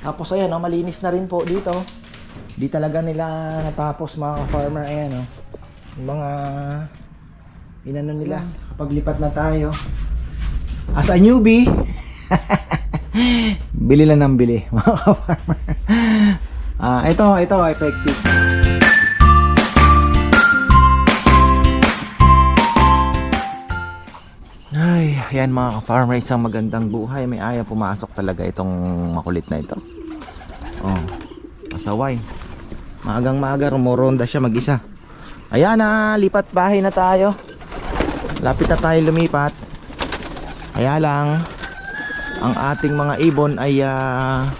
Tapos ayan, oh, malinis na rin po dito. Di talaga nila natapos mga farmer. Ayan, oh. Yung mga inano nila. Kapag lipat na tayo. As a newbie, bili lang ng bili mga farmer. Ah, ito, ito, effective. Ayan mga ka-farmer, isang magandang buhay. May ayaw pumasok talaga itong makulit na ito. Oh, pasaway. Maagang maaga, rumoronda siya mag-isa. Ayan na, lipat bahay na tayo. Lapit na tayo lumipat. Kaya lang, ang ating mga ibon ay ah,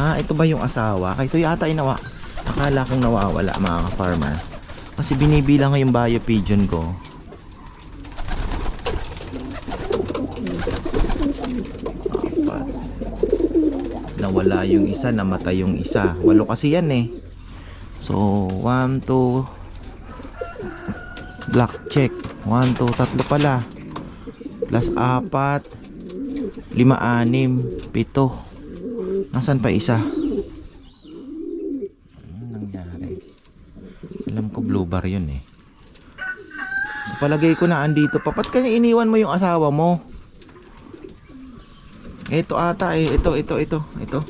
ah, ito ba yung asawa? Ito yata inawa. Akala kong nawawala mga ka-farmer. Kasi binibilang ko yung bio pigeon ko. Nawala yung isa namatay yung isa. Walo kasi yan eh. So 1, 2 black check. 1, 2, tatlo pala. Plus 4 5, 6, 7 nasan pa isa? Ano nangyari? Alam ko blue bar yun eh. So palagay ko na andito pa. Ba't kanya iniwan mo yung asawa mo ito ata eh, ito, ito, ito, ito.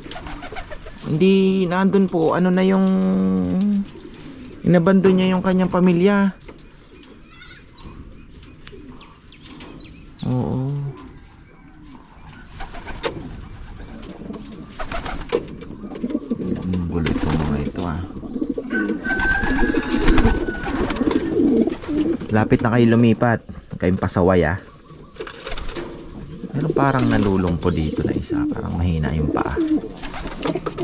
Hindi nandun po, ano na yung inabandon niya yung kanyang pamilya. Oo. Ang ito ah. Lapit na kayo lumipat. Kayong pasaway ah. Parang nalulong po dito na isa. Parang mahina yung paa.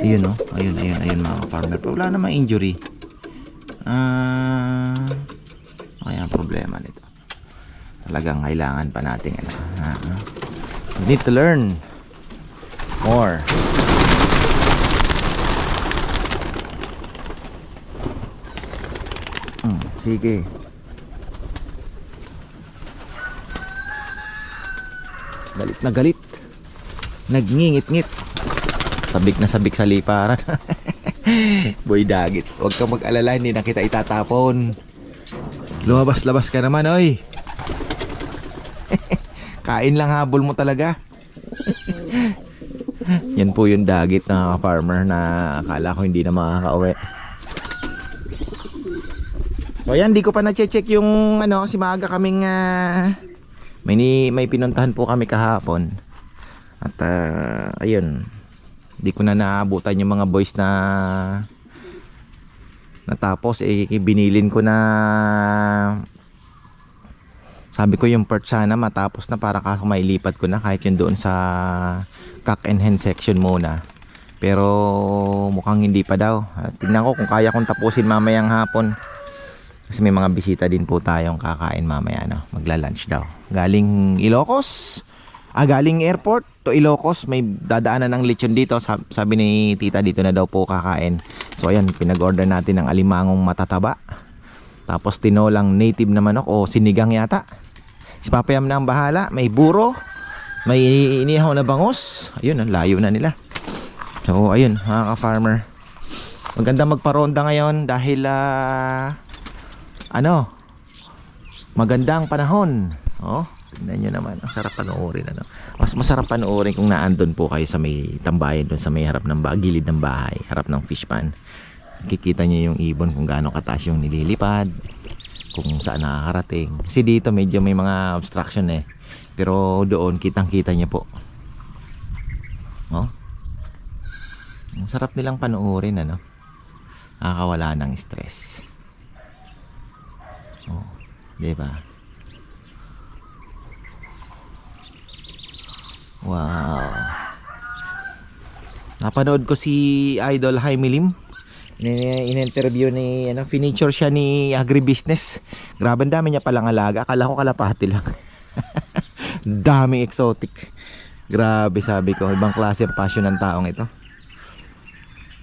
Ayun no. Ayun, ayun, ayun mga farmer. Pero wala namang injury. Ah... kaya ang problema nito. Talagang kailangan pa natin ano. ah. We need to learn more. Hmm, sige. Galit na galit. Nagngingit-ngit. Sabik na sabik sa liparan. Boy dagit. Huwag kang mag-alala, hindi na kita itatapon. Lumabas-labas ka naman, oy. Kain lang habol mo talaga. Yan po yung dagit na farmer na akala ko hindi na makakauwi. So yan, di ko pa na-check yung ano, si maaga kaming ah, may, ni, may pinuntahan po kami kahapon. At ah, ayun, di ko na naabutan yung mga boys na natapos. Eh binilin ko na sabi ko yung part sana matapos na para kako mailipat ko na kahit yun doon sa cock and hen section muna. Pero mukhang hindi pa daw. Tingnan ko kung kaya kong tapusin mamayang hapon kasi may mga bisita din po tayong kakain mamaya no? magla-lunch daw. Galing Ilocos. Ah galing airport to Ilocos. May dadaanan ng lechon dito. Sab- sabi ni tita dito na daw po kakain. So ayan pinag-order natin ng alimangong matataba. Tapos tinolang native na manok o sinigang yata. Si Papayam na ang bahala. May buro. May inihaw na bangus. Ayun ang layo na nila. So ayun mga ka-farmer. Maganda magparonda ngayon dahil ah, ano? Magandang panahon. Oh tingnan nyo naman. Ang sarap panoorin ano? Mas masarap panoorin kung naandun po kayo sa may tambayan doon sa may harap ng ba- gilid ng bahay harap ng fish pan kikita nyo yung ibon kung gaano kataas yung nililipad kung saan nakakarating. Kasi dito medyo may mga obstruction eh. Pero doon kitang kita nyo po. Oh. Ang sarap nilang panoorin ano? Nakakawala ng stress oh di ba wow napanood ko si Idol Jaime Lim. In- in-interview ni ano finiture siya ni agribusiness. Grabe dami niya palang alaga. Akala ko kalapati lang. Daming exotic. Grabe sabi ko ibang klase ang passion ng taong ito.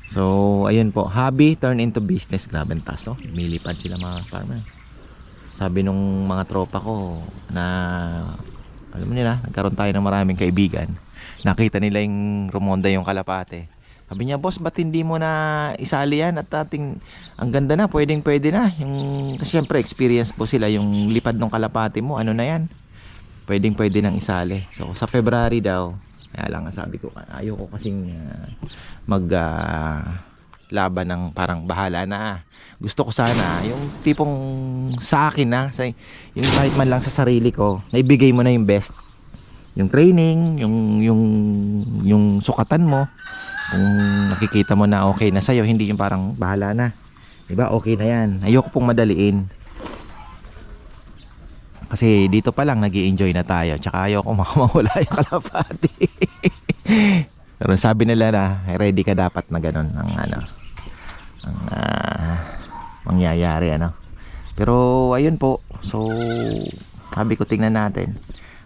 So ayun po. Hobby turn into business. Grabe ang taas oh. milipad sila mga farmer sabi nung mga tropa ko na alam mo nila nagkaroon tayo ng maraming kaibigan nakita nila yung rumonda yung kalapate. Sabi niya, boss, ba't hindi mo na isali yan at ating, ang ganda na, pwedeng pwede na. Yung, kasi syempre, experience po sila, yung lipad ng kalapate mo, ano na yan. Pwedeng pwede nang isali. So, sa February daw, kaya lang, sabi ko, ayoko kasing ah, mag, ah, laban ng parang bahala na. Gusto ko sana, yung tipong sa akin na, sa, yung kahit man lang sa sarili ko, naibigay mo na yung best. Yung training, yung, yung, yung sukatan mo, kung nakikita mo na okay na sa'yo, hindi yung parang bahala na. Diba? Okay na yan. Ayoko pong madaliin. Kasi dito pa lang nag enjoy na tayo. Tsaka ayoko makamawala yung kalapati. Pero sabi nila na ready ka dapat na ganun ang ano ang ah, mangyayari ano. Pero ayun po. So sabi ko tingnan natin.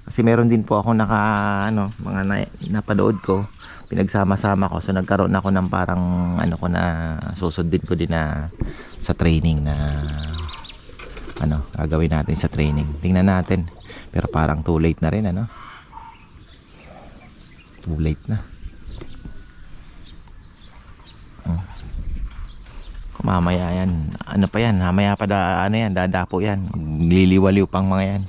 Kasi meron din po ako naka ano mga na, napanood ko pinagsama-sama ko so nagkaroon ako ng parang ano ko na susundin ko din na sa training na ano gagawin natin sa training tingnan natin pero parang too late na rin ano too late na oh. Kung mamaya yan ano pa yan mamaya pa da, ano yan dadapo yan liliwaliw pang mga yan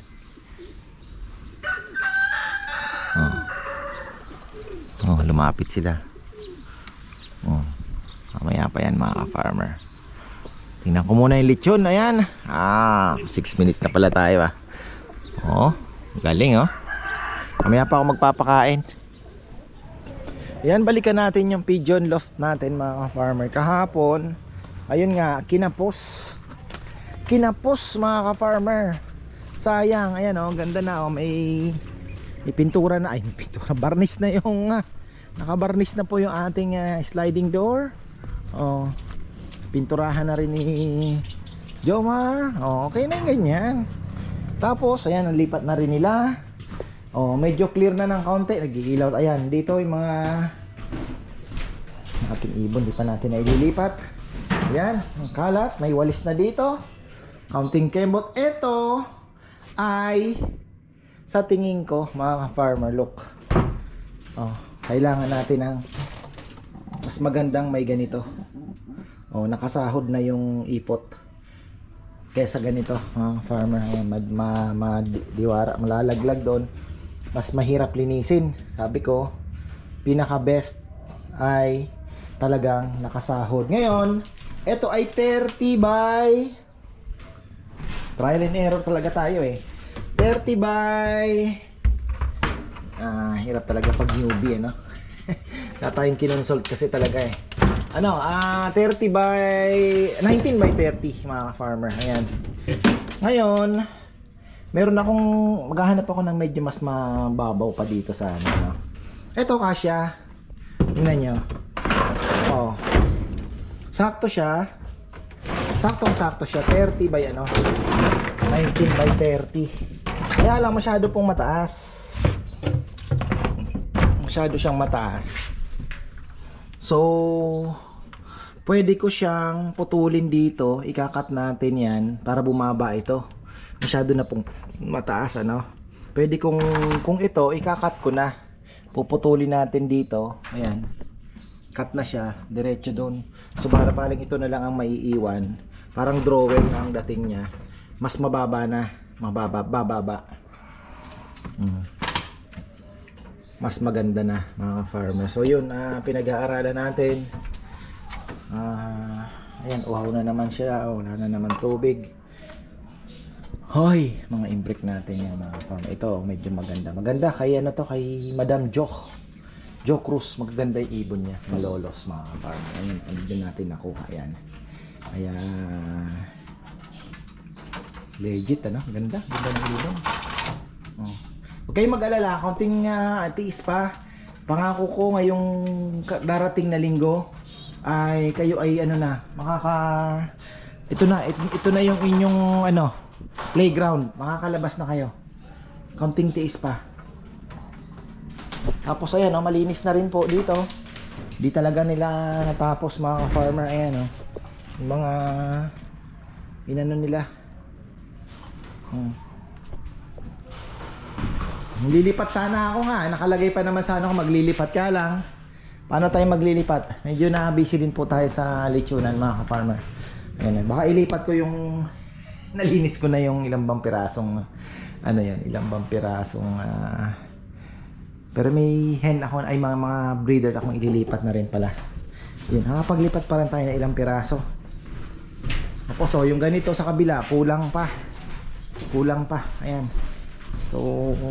oh. Oh, lumapit sila. Oh. Mamaya pa yan mga farmer. Tingnan ko muna yung lechon. Ayan. Ah, 6 minutes na pala tayo ah. Oh, galing oh. Mamaya pa ako magpapakain. Ayan, balikan natin yung pigeon loft natin mga farmer. Kahapon, ayun nga, kinapos. Kinapos mga ka-farmer. Sayang, ayan oh, ganda na oh. May, may pintura na, ay pintura, barnis na yung ah, nakabarnis na po yung ating ah, sliding door oh pinturahan na rin ni Jomar oh, okay na yung ganyan tapos ayan nalipat na rin nila oh medyo clear na ng kaunti nagigilaw ayan dito yung mga ating ibon di pa natin na ililipat ayan ang kalat. May walis na dito. Counting kembot. Ito ay sa tingin ko mga farmer look. Oh kailangan natin ng mas magandang may ganito. Oh nakasahod na yung ipot kesa ganito mga farmer. Mad, ma, ma, diwara, malalaglag doon. Mas mahirap linisin. Sabi ko pinaka best ay talagang nakasahod. Ngayon ito ay 30 by trial and error talaga tayo eh 30 by Ah, hirap talaga pag newbie, ano? Tatayong kinonsult kasi talaga eh. Ano, ah, 30 by, 19 by 30, mga farmer. Ayan. Ngayon, meron akong, maghahanap ako ng medyo mas mababaw pa dito sa ano. no? Ito, kasya. Tingnan nyo. Sakto siya. Saktong sakto siya. 30 by ano. 19 by 30. Kaya lang masyado pong mataas masyado siyang mataas. So, pwede ko siyang putulin dito. Ikakat natin yan para bumaba ito. Masyado na pong mataas, ano? Pwede kong, kung ito, ikakat ko na. Puputulin natin dito. Ayan. Cut na siya. Diretso doon. So, para paling ito na lang ang maiiwan. Parang drawer na ang dating niya. Mas mababa na. Mababa, bababa. Mm mas maganda na mga farmer. So yun, uh, pinag-aaralan natin. Uh, ayan, uhaw na naman siya. Oh, wala na naman tubig. Hoy, mga imbrick natin yan mga farmer. Ito, medyo maganda. Maganda kay ano to, kay Madam Jock. Jock Cruz, magaganda yung ibon niya. Malolos mga farmer. Ayun, hindi natin nakuha yan. Kaya, legit ano, ganda. Ganda ng ibon. Oh. Huwag kayong mag-alala, konting uh, tiis pa. Pangako ko ngayong darating na linggo ay kayo ay ano na, makaka ito na, ito, ito na yung inyong ano, playground. Makakalabas na kayo. Konting tiis pa. Tapos ayan, oh, malinis na rin po dito. Di talaga nila natapos mga farmer ayan oh. Mga inano nila. Hmm. Lilipat sana ako nga. Nakalagay pa naman sana ako maglilipat ka lang. Paano tayo maglilipat? Medyo na busy din po tayo sa lechonan mga ka-farmer. Ayan, eh. baka ilipat ko yung nalinis ko na yung ilang bang pirasong ano yan, ilang bang pirasong ah, pero may hen ako ay mga mga breeder akong ililipat na rin pala. Yun, nakapaglipat pa rin tayo ng ilang piraso. Ako, so yung ganito sa kabila, kulang pa. Kulang pa. Ayan. So,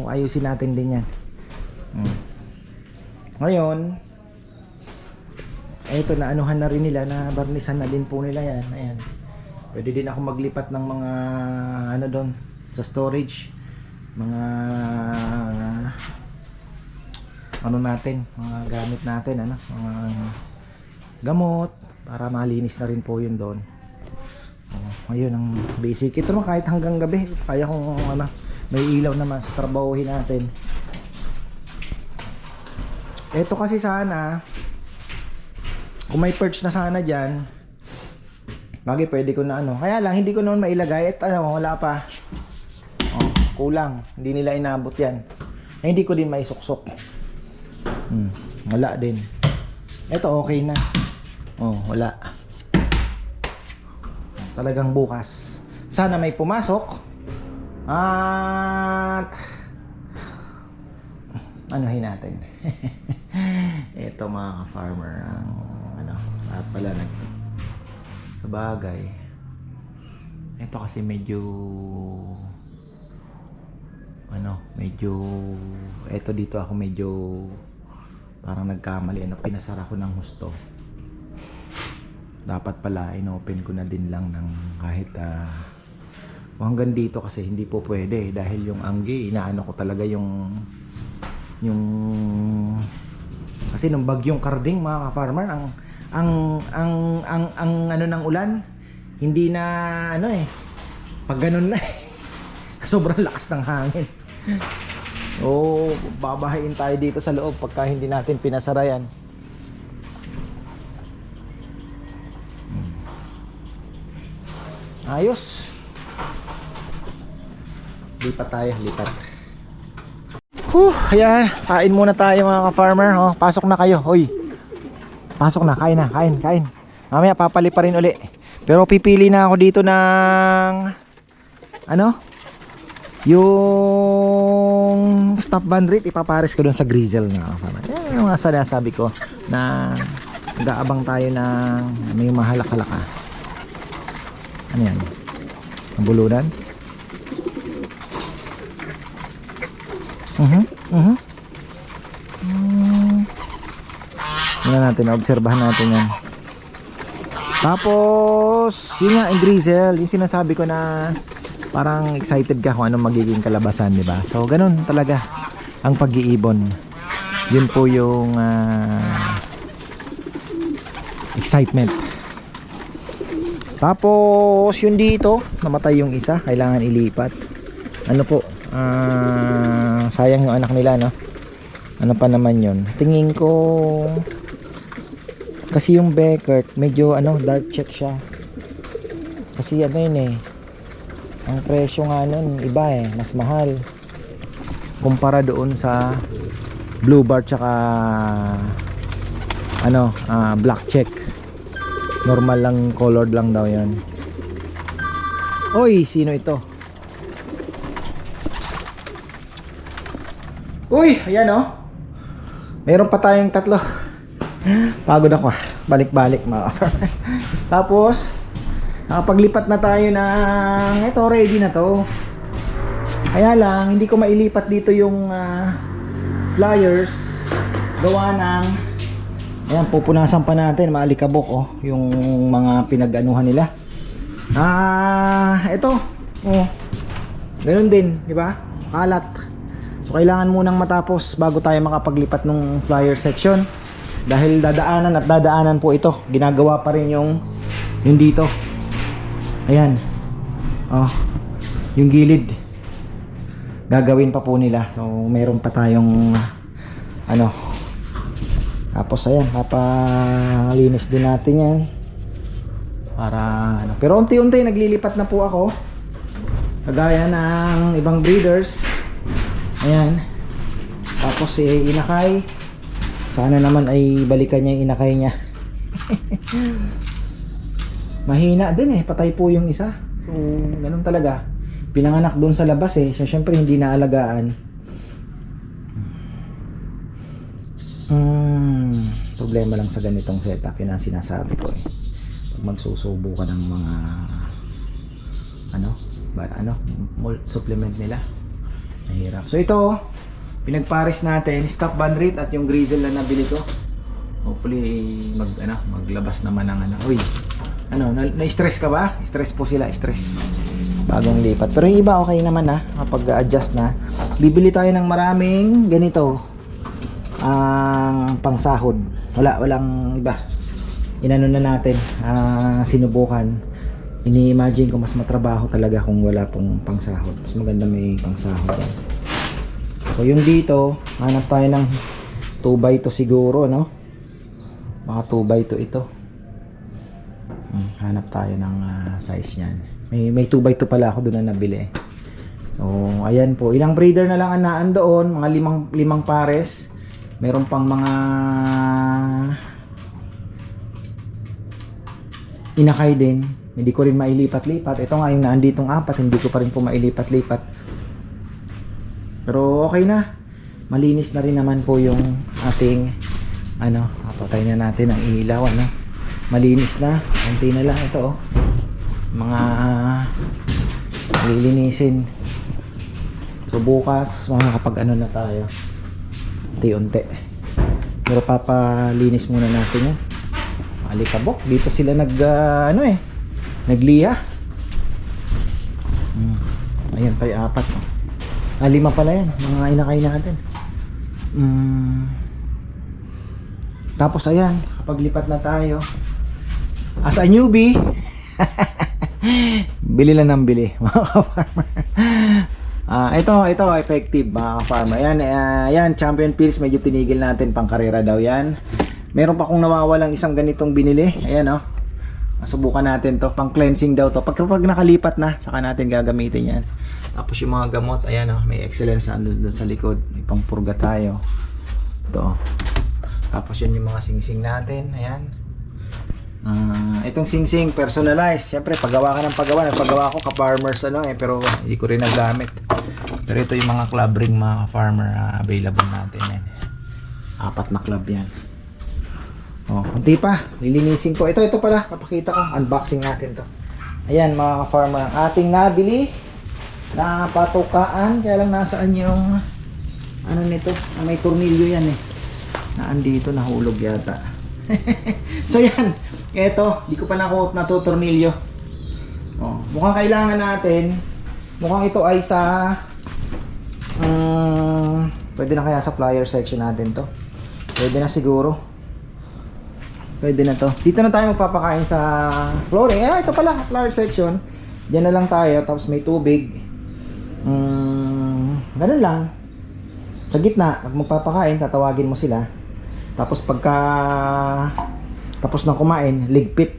ayusin natin din yan. Hmm. Ngayon, eto na anuhan na rin nila na barnisan na din po nila yan. Ayan. Pwede din ako maglipat ng mga ano doon sa storage. Mga ano natin, mga gamit natin, ano, mga gamot para malinis na rin po yun doon. Oh, ayun ang basic. Ito naman kahit hanggang gabi, kaya kung ano, may ilaw naman sa trabahuhin natin. Ito kasi sana, kung may perch na sana dyan, bagay pwede ko na ano. Kaya lang, hindi ko naman mailagay. At ano, wala pa. Oh, kulang. Hindi nila inabot yan. Eh, hindi ko din maisuksok. Hmm, wala din. Ito okay na. Oh, wala. Talagang bukas. Sana may pumasok. At anuhin natin. Ito mga ka-farmer ang ano, at pala nag sa bagay. Ito kasi medyo ano, medyo ito dito ako medyo parang nagkamali ano, pinasara ko ng husto. Dapat pala inopen ko na din lang ng kahit ah hanggang dito kasi hindi po pwede dahil yung anggi inaano ko talaga yung yung kasi nung bagyong karding mga ka-farmer ang ang ang ang ang ano ng ulan hindi na ano eh pag ganun na sobrang lakas ng hangin oh babahain tayo dito sa loob pagka hindi natin pinasara yan ayos lipat tayo lipat Huh, ayan, kain muna tayo mga ka-farmer. Oh, pasok na kayo. Hoy. Pasok na, kain na, kain, kain. Mamaya papali pa rin uli. Pero pipili na ako dito ng ano? Yung stop bandrit ipapares ko doon sa grizzle na. Yan yung mga sinasabi ko na gaabang tayo ng may mahalak-halaka. Ano yan? Ang bulunan? Mhm. Mhm. Mm. Tingnan natin, obserbahan natin yan. Tapos, yun nga, yung drizzle, yung sinasabi ko na parang excited ka kung anong magiging kalabasan, di ba? So, ganun talaga ang pag-iibon. Yun po yung ah, excitement. Tapos, yun dito, namatay yung isa, kailangan ilipat. Ano po, ah, sayang yung anak nila, no? Ano pa naman yun? Tingin ko, kasi yung Beckert, medyo ano, dark check siya. Kasi ano yun eh, ang presyo nga nun, iba eh, mas mahal. Kumpara doon sa blue bar tsaka ano, ah, black check. Normal lang, colored lang daw yan. Oy, sino ito? Uy, ayan oh. Meron pa tayong tatlo. Pagod ako ah. Balik-balik mga ka-farmer. Tapos, nakapaglipat na tayo ng ito, ready na to. Kaya lang, hindi ko mailipat dito yung ah, flyers. Gawa ng Ayan, pupunasan pa natin, maalikabok oh, yung mga pinag-anuhan nila. Ah, ito. Oh. Ganun din, di ba? Kalat. So kailangan munang matapos bago tayo makapaglipat ng flyer section. Dahil dadaanan at dadaanan po ito. Ginagawa pa rin yung yung dito. Ayan. Oh. Yung gilid. Gagawin pa po nila. So meron pa tayong ano. Tapos ayan, papalinis din natin 'yan. Para ano. Pero unti-unti naglilipat na po ako. Kagaya ng ibang breeders. Ayan. Tapos eh, inakay. Sana naman ay balikan niya yung inakay niya. Mahina din eh. Patay po yung isa. So, ganun talaga. Pinanganak doon sa labas eh. Siya syempre hindi naalagaan. Hmm, problema lang sa ganitong setup. Yun ang sinasabi ko eh. Pag magsusubo ka ng mga ano, ba, ano, supplement nila. Mahirap. So ito, pinagpares natin, stock band rate at yung grizzle na nabili ko. Hopefully mag ano, maglabas naman ng ano. Uy. Ano, na, na-stress ka ba? Stress po sila, stress. Bagong lipat. Pero yung iba okay naman na, kapag adjust na. Bibili tayo ng maraming ganito. Ang pangsahod. Wala, walang iba. Inano na natin, ah, sinubukan. Ini-imagine ko mas matrabaho talaga kung wala pong pangsahod. Mas maganda may pangsahod. So yung dito, hanap tayo ng 2x2 siguro, no? Baka 2x2 ito. Hanap tayo ng ah, size niyan. May, may 2x2 pala ako doon na nabili. So, ayan po. Ilang breeder na lang ang naan doon. Mga limang, limang pares. Meron pang mga inakay din. Hindi ko rin mailipat-lipat. Ito nga yung naanditong apat, hindi ko pa rin po mailipat-lipat. Pero okay na. Malinis na rin naman po yung ating ano, papatay na natin ang ilaw, ano. Malinis na. Konti na lang ito, oh. Mga lilinisin. So bukas, makakapag ano na tayo. Unti-unti. Pero papalinis muna natin yun. Alikabok. Dito sila nag, ah, ano eh, nagliya. Hmm. Ayan pa apat. oh. Ah, lima pala yan. Mga inakay natin. Hmm. Tapos ayan, kapag lipat na tayo. As a newbie, bili lang ng bili, mga ka-farmer. Ah, ito, ito effective mga ka-farmer. Ayan, ah, ayan, Champion Pills medyo tinigil natin pang karera daw 'yan. Meron pa kong nawawalang isang ganitong binili. Ayan oh. Subukan natin to. Pang cleansing daw to. Pag, pag nakalipat na, saka natin gagamitin yan. Tapos yung mga gamot, ayan oh, may excellence na doon sa likod. May pangpurga tayo. Ito. Tapos yun yung mga singsing natin. Ayan. Ah, itong singsing personalized. Siyempre, paggawa ka ng paggawa. Nagpagawa ko ka-farmers ano eh, pero hindi ko rin nagamit. Pero ito yung mga club ring mga farmer ah, available natin. Yan. Apat na club yan. Oh, kunti pa. Lilinisin ko. Ito, ito pala. Papakita ko. Unboxing natin to. Ayan, mga farmer. Ang ating nabili na patukaan. Kaya lang nasaan yung ano nito? May tornilyo yan eh. Naan dito, nahulog yata. so yan. Ito, di ko pa naku natutornilyo. Oh, mukhang kailangan natin. Mukhang ito ay sa um, pwede na kaya sa flyer section natin to. Pwede na siguro. Pwede na to. Dito na tayo magpapakain sa flooring. Eh, ito pala, flower section. Diyan na lang tayo. Tapos may tubig. Mm, ganun lang. Sa gitna, magpapakain, tatawagin mo sila. Tapos pagka tapos na kumain, ligpit.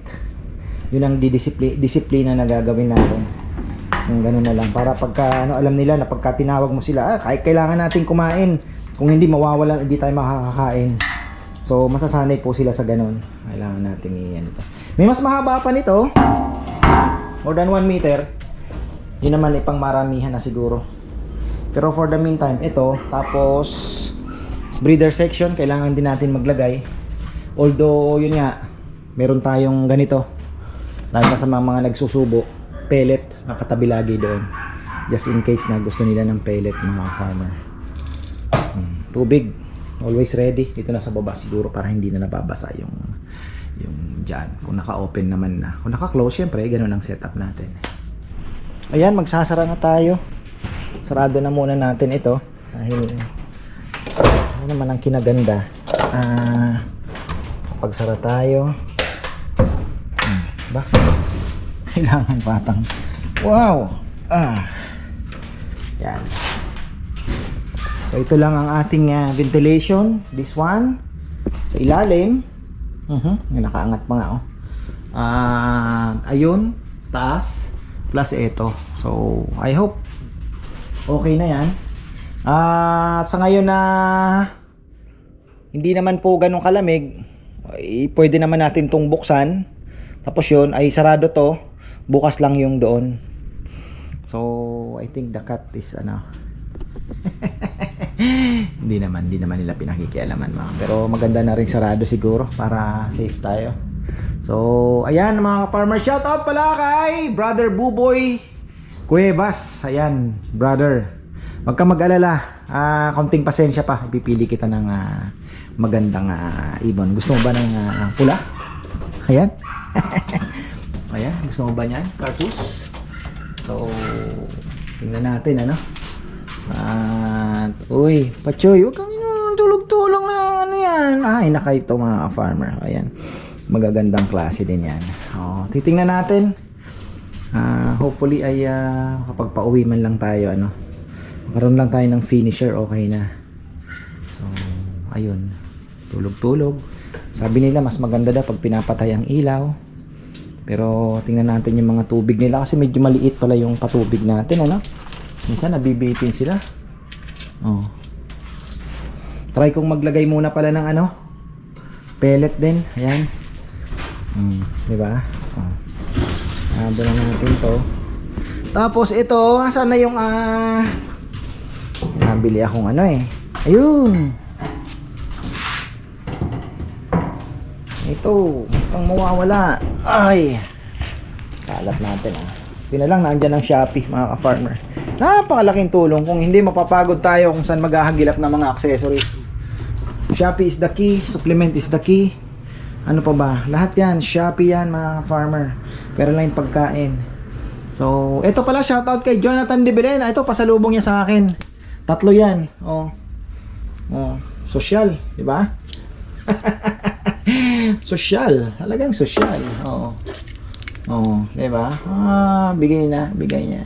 Yun ang didisiplina disiplina na gagawin natin. Yung ganun na lang. Para pagka, ano, alam nila na pagka tinawag mo sila, ah, kahit kailangan natin kumain. Kung hindi mawawala, hindi tayo makakakain. So, masasanay po sila sa ganun. Kailangan natin i-ano. May mas mahaba pa nito. More than 1 meter. Yun naman ipang maramihan na siguro. Pero for the meantime, ito. Tapos, breeder section, kailangan din natin maglagay. Although, yun nga, meron tayong ganito. Lalo na sa mga, mga nagsusubo. Pellet, nakatabi lagi doon. Just in case na gusto nila ng pellet, mga farmer. Hmm, Tubig, always ready. Dito na sa baba siguro para hindi na nababasa yung yung dyan. Kung naka-open naman na. Kung naka-close, syempre, ganun ang setup natin. Ayan, magsasara na tayo. Sarado na muna natin ito. Dahil, ano naman ang kinaganda. Ah, pagsara tayo. Hmm, ba? Kailangan patang. Wow! Ah. Yan. So ito lang ang ating ah, ventilation. This one. Sa ilalim. Mhm. Yung nakaangat pa nga oh. Ah, ayun, taas plus ito. So I hope okay na 'yan. At sa ngayon na hindi naman po ganun kalamig, ay, pwede naman natin tong buksan. Tapos yun, ay sarado to. Bukas lang yung doon. So, I think the cat is ano. hindi naman, hindi naman nila pinakikialaman mga. Pero maganda na rin sarado siguro para safe tayo. So, ayan mga farmer shoutout pala kay Brother Buboy Cuevas. Ayan, brother. Huwag ka mag-alala. Ah, konting pasensya pa. Ipipili kita ng ah, magandang ah, ibon. Gusto mo ba ng ah, pula? Ayan. Ayan, gusto mo ba niyan? Carpus? So, tingnan natin ano. At, uy, Pachoy, huwag kang tulog-tulog na ano yan. Ay, naka ito mga farmer. Ayan, magagandang klase din yan. Oh, titingnan natin. Ah, hopefully ay ah, makapagpa-uwi man lang tayo ano. Magkaroon lang tayo ng finisher, okay na. So, ayun. Tulog-tulog. Sabi nila mas maganda daw pag pinapatay ang ilaw. Pero tingnan natin yung mga tubig nila kasi medyo maliit pala yung patubig natin, ano? Minsan nabibitin sila. Oh. Try kong maglagay muna pala ng ano? Pellet din. Ayan. Mm, 'di ba? Oh. Doon na natin 'to. Tapos ito, asan na yung ah Nabili akong ano eh. Ayun. Ito, kang mawawala. Ay. Kalat natin ah. Yun na lang, nandyan ang Shopee, mga ka-farmer. Napakalaking tulong kung hindi mapapagod tayo kung saan maghahagilap ng mga accessories. Shopee is the key, supplement is the key. Ano pa ba? Lahat yan, Shopee yan mga farmer. Pero lang yung pagkain. So, ito pala shoutout kay Jonathan De Belena. Ito pasalubong niya sa akin. Tatlo yan. Oh. Oh, social, di ba? social, talagang social. Oo. Oo, di ba? Ah, bigay na, bigay niya.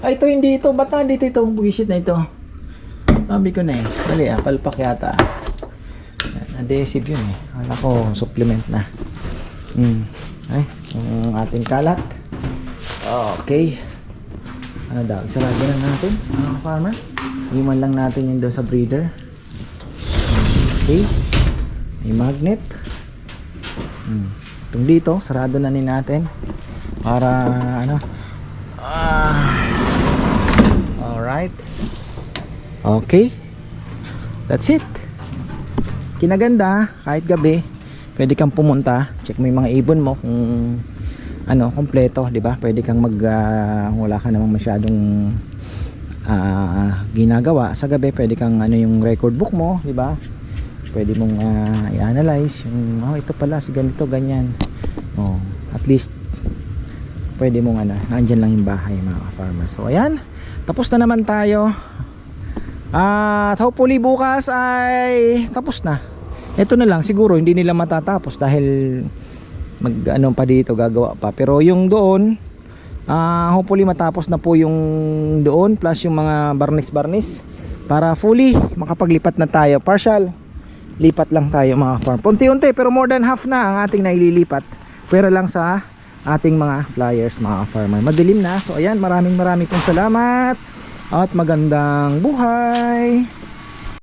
Ay, ito hindi ito. Ba't nandito itong buwisit na ito? Sabi ko na eh. Dali ah, palpak yata. Adhesive yun eh. Akala ko, supplement na. Hmm. Ay, yung ating kalat. Okay. Ano daw? Isarado na natin, mga farmer. Iwan lang natin yun doon sa breeder. Okay. May magnet. Hmm. Itong dito, sarado na din natin. Para, ano. Ah. Alright. Okay. That's it. Kinaganda, kahit gabi, pwede kang pumunta, check mo yung mga ibon mo kung ano, kompleto, 'di ba? Pwede kang mag ah, wala ka namang masyadong ah, ginagawa sa gabi, pwede kang ano yung record book mo, 'di ba? Pwede mong ah, i-analyze yung oh, ito pala si ganito, ganyan. Oh, at least pwede mong ano, nandiyan lang yung bahay mga farmer. So ayan, tapos na naman tayo. At hopefully bukas ay tapos na. Ito na lang siguro hindi nila matatapos dahil mag ano pa dito gagawa pa. Pero yung doon ah hopefully matapos na po yung doon plus yung mga barnis-barnis para fully makapaglipat na tayo. Partial lipat lang tayo mga farm. Unti-unti pero more than half na ang ating naililipat. Pero lang sa ating mga flyers mga farmer. Madilim na. So ayan, maraming maraming pong salamat at magandang buhay.